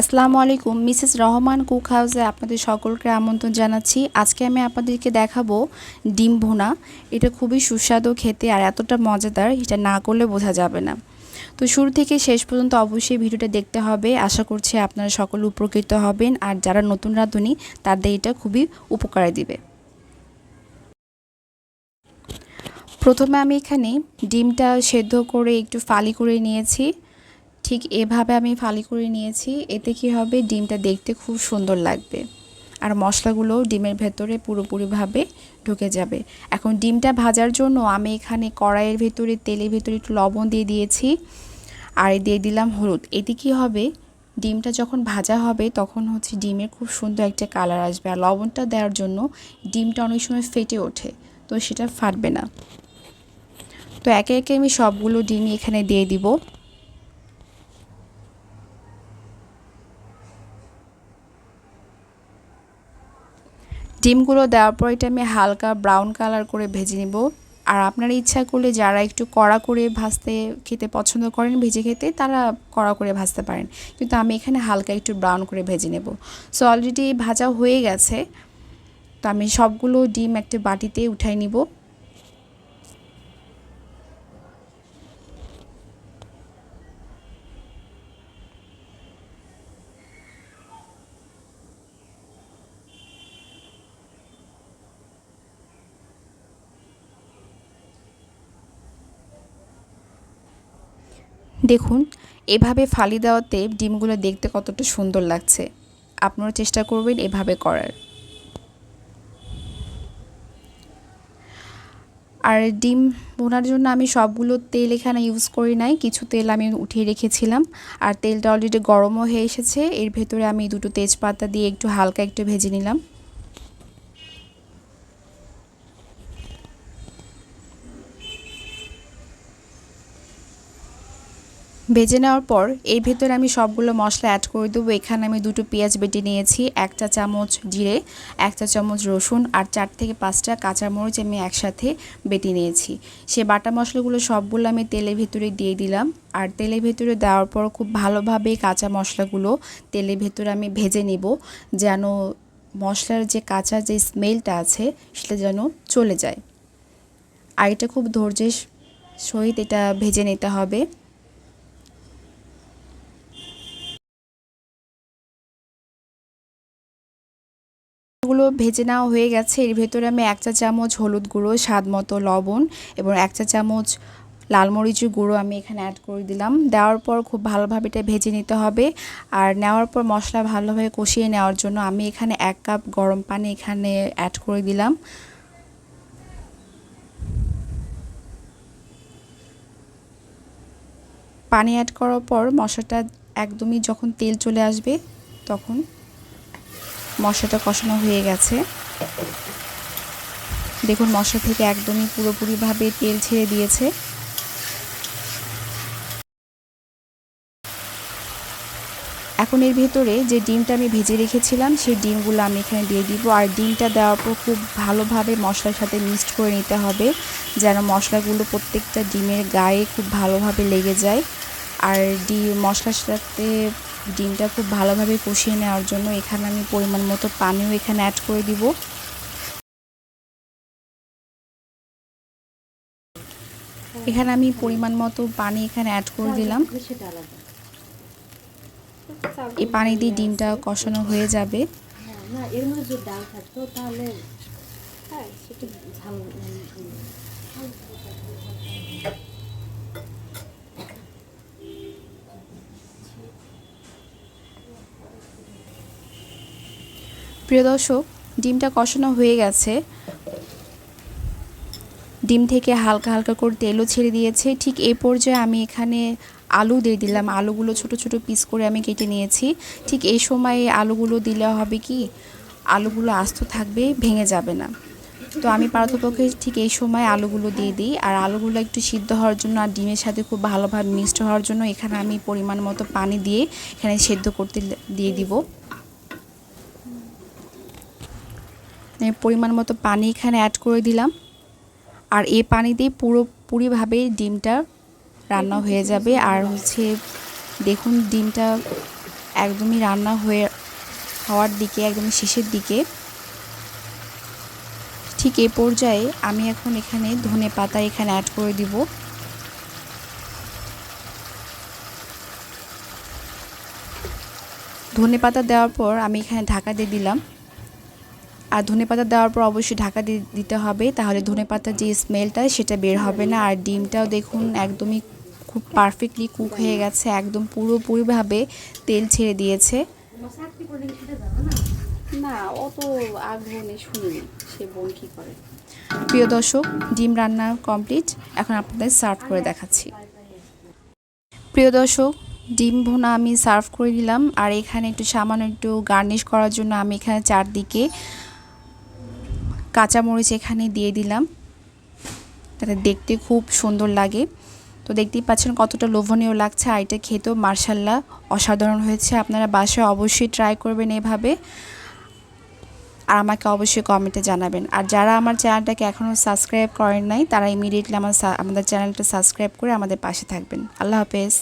আসসালামু আলাইকুম, Mrs Rahman cook হাউসে আপনাদের সকলকে আমন্ত্রণ জানাচ্ছি। আজকে আমি আপনাদেরকে দেখাবো ডিম ভুনা। এটা খুবই সুস্বাদু খেতে আর এতটা মজাদার, এটা না করলে বোঝা যাবে না। তো শুরু থেকে শেষ পর্যন্ত অবশ্যই ভিডিওটা দেখতে হবে। আশা করছি আপনারা সকল উপকৃত হবেন আর যারা নতুন রাঁধুনি, তাদের এটা খুবই উপকারে দিবে। প্রথমে আমি এখানে ডিমটা সেদ্ধ করে একটু ফালি করে নিয়েছি। ঠিক এভাবে আমি ফালি করে নিয়েছি, এতে কি হবে? ডিমটা দেখতে খুব সুন্দর লাগবে। আর মশলাগুলো ডিমের ভেতরে পুরোপুরিভাবে ঢুকে যাবে। এখন ডিমটা ভাজার জন্য আমি এখানে কড়াইয়ের ভেতরে, তেলের ভেতরে একটু লবণ দিয়ে দিয়েছি আর দিয়ে দিলাম হলুদ। এতে কি হবে? ডিমটা যখন ভাজা হবে, তখন হচ্ছে ডিমের খুব সুন্দর একটা কালার আসবে। আর লবণটা দেওয়ার জন্য ডিমটা অনেক সময় ফেটে ওঠে, তো সেটা ফাটবে না। তো একে একে আমি সবগুলো ডিমই এখানে দিয়ে দিব। ডিমগুলো দেওয়ার পর এটা আমি হালকা ব্রাউন কালার করে ভেজে নেব। আর আপনারা ইচ্ছা করলে যারা একটু কড়া করে ভাজতে, খেতে পছন্দ করেন, ভেজে খেতে, তারা কড়া করে ভাজতে পারেন। কিন্তু আমি এখানে হালকা একটু ব্রাউন করে ভেজে নেব। সো অলরেডি ভাজা হয়ে গেছে। তো আমি সবগুলো ডিম একটা বাটিতে উঠাই নিব। দেখুন, এভাবে ফালি দেওয়াতে ডিমগুলো দেখতে কতটা সুন্দর লাগছে। আপনারা চেষ্টা করবেন এভাবে করার। আর ডিম বোনার জন্য আমি সবগুলো তেল এখানে ইউজ করি নাই, কিছু তেল আমি উঠিয়ে রেখেছিলাম। আর তেলটা অলরেডি গরমও হয়ে এসেছে, এর ভেতরে আমি দুটো তেজপাতা দিয়ে একটু হালকা একটু ভেজে নিলাম। ভেজে নেওয়ার পর এর ভেতরে আমি সবগুলো মশলা অ্যাড করে দেবো। এখানে আমি দুটো পেঁয়াজ বেটে নিয়েছি, একটা চামচ জিরে, একটা চামচ রসুন আর চার থেকে পাঁচটা কাঁচামরিচ আমি একসাথে বেটে নিয়েছি। সে বাটা মশলাগুলো সবগুলো আমি তেলের ভেতরে দিয়ে দিলাম। আর তেলের ভেতরে দেওয়ার পর খুব ভালোভাবে কাঁচা মশলাগুলো তেলের ভেতরে আমি ভেজে নেব, যেন মশলার যে কাঁচা যে স্মেলটা আছে, সেটা যেন চলে যায়। আর এটা খুব ধৈর্যের সহিত এটা ভেজে নিতে হবে। গুলো ভেজে নেওয়া হয়ে গেছে। এর ভেতরে আমি এক চা চামচ হলুদ গুঁড়ো, স্বাদ মতো লবণ এবং এক চা চামচ লাল মরিচের গুঁড়ো আমি এখানে অ্যাড করে দিলাম। দেওয়ার পর খুব ভালোভাবে এটা ভেজে নিতে হবে। আর নেওয়ার পর মশলা ভালোভাবে কষিয়ে নেওয়ার জন্য আমি এখানে এক কাপ গরম পানি এখানে অ্যাড করে দিলাম। পানি অ্যাড করার পর মশলাটা একদমই যখন তেল চলে আসবে তখন মশলাটা কষানো হয়ে গেছে। দেখুন মশলা থেকে একদমই পুরোপুরিভাবে তেল ছেড়ে দিয়েছে। এখন এর ভেতরে যে ডিমটা আমি ভেজে রেখেছিলাম, সেই ডিমগুলো আমি এখানে দিয়ে দিব। আর ডিমটা দেওয়ার পর খুব ভালোভাবে মশলার সাথে মিক্সড করে নিতে হবে, যেন মশলাগুলো প্রত্যেকটা ডিমের গায়ে খুব ভালোভাবে লেগে যায়। আর ডিম, মশলার সাথে ডিমটা খুব ভালোভাবে কষিয়ে নেওয়ার জন্য এখানে আমি পরিমাণ মতো পানিও এখানে অ্যাড করে দিব। এখানে আমি পরিমাণ মতো পানি এখানে অ্যাড করে দিলাম। এই পানি দিয়ে ডিমটা কষানো হয়ে যাবে। ডাল থাকতো তাহলে প্রিয় দর্শক, ডিমটা কষানো হয়ে গেছে। ডিম থেকে হালকা হালকা করে তেলও ছেড়ে দিয়েছে। ঠিক এই পর্যায়ে আমি এখানে আলু দিয়ে দিলাম। আলুগুলো ছোট ছোট পিস করে আমি কেটে নিয়েছি। ঠিক এই সময়ে আলুগুলো দিলে হবে কি? আলুগুলো আস্ত থাকবে, ভেঙে যাবে না। তো আমি পারতপক্ষে ঠিক এই সময় আলুগুলো দিয়ে দিই। আর আলুগুলো একটু সিদ্ধ হওয়ার জন্য আর ডিমের সাথে খুব ভালোভাবে মিক্সড হওয়ার জন্য এখানে আমি পরিমাণ মতো পানি দিয়ে এখানে সেদ্ধ করতে দিয়ে দিব। পরিমাণ মতো পানি এখানে অ্যাড করে দিলাম। আর এই পানি দিয়ে পুরোপুরিভাবে ডিমটা রান্না হয়ে যাবে। আর হচ্ছে দেখুন, ডিমটা একদমই রান্না হয়ে, হওয়ার দিকে, একদমই শেষের দিকে। ঠিক এ পর্যায়ে আমি এখন এখানে ধনে পাতা এখানে অ্যাড করে দিব। ধনে পাতা দেওয়ার পর আমি এখানে ঢাকা দিয়ে দিলাম। আর ধনে পাতা দেওয়ার পর অবশ্যই ঢাকা দিয়ে দিতে হবে। তাহলে ধনে পাতার যে স্মেলটা সেটা বের হবে না। আর ডিমটাও দেখুন একদমই খুব পারফেক্টলি কুক হয়ে গেছে। একদম পুরোপুরিভাবে তেল ছেড়ে দিয়েছে। না অত আগ্রহ নেই শুনিনি সে বোন কি করে? প্রিয় দর্শক ডিম রান্না কমপ্লিট এখন আপনাদের সার্ভ করে দেখাচ্ছি। প্রিয় দর্শক ডিম ভুনা আমি সার্ভ করে দিলাম। আর এখানে একটু সামান্য একটু গার্নিশ করার জন্য আমি এখানে চারদিকে কাঁচামরিচ এখানে দিয়ে দিলাম। তাতে দেখতে খুব সুন্দর লাগে। তো দেখতেই পাচ্ছেন কতটা লোভনীয় লাগছে আর এটা খেতেও মার্শাল্লাহ অসাধারণ হয়েছে। আপনারা বাসায় অবশ্যই ট্রাই করবেন এভাবে। আর আমাকে অবশ্যই কমেন্টে জানাবেন। আর যারা আমার চ্যানেলটাকে এখনও সাবস্ক্রাইব করেন নাই, তারা ইমিডিয়েটলি আমার আমাদের চ্যানেলটা সাবস্ক্রাইব করে আমাদের পাশে থাকবেন। আল্লাহ হাফেজ।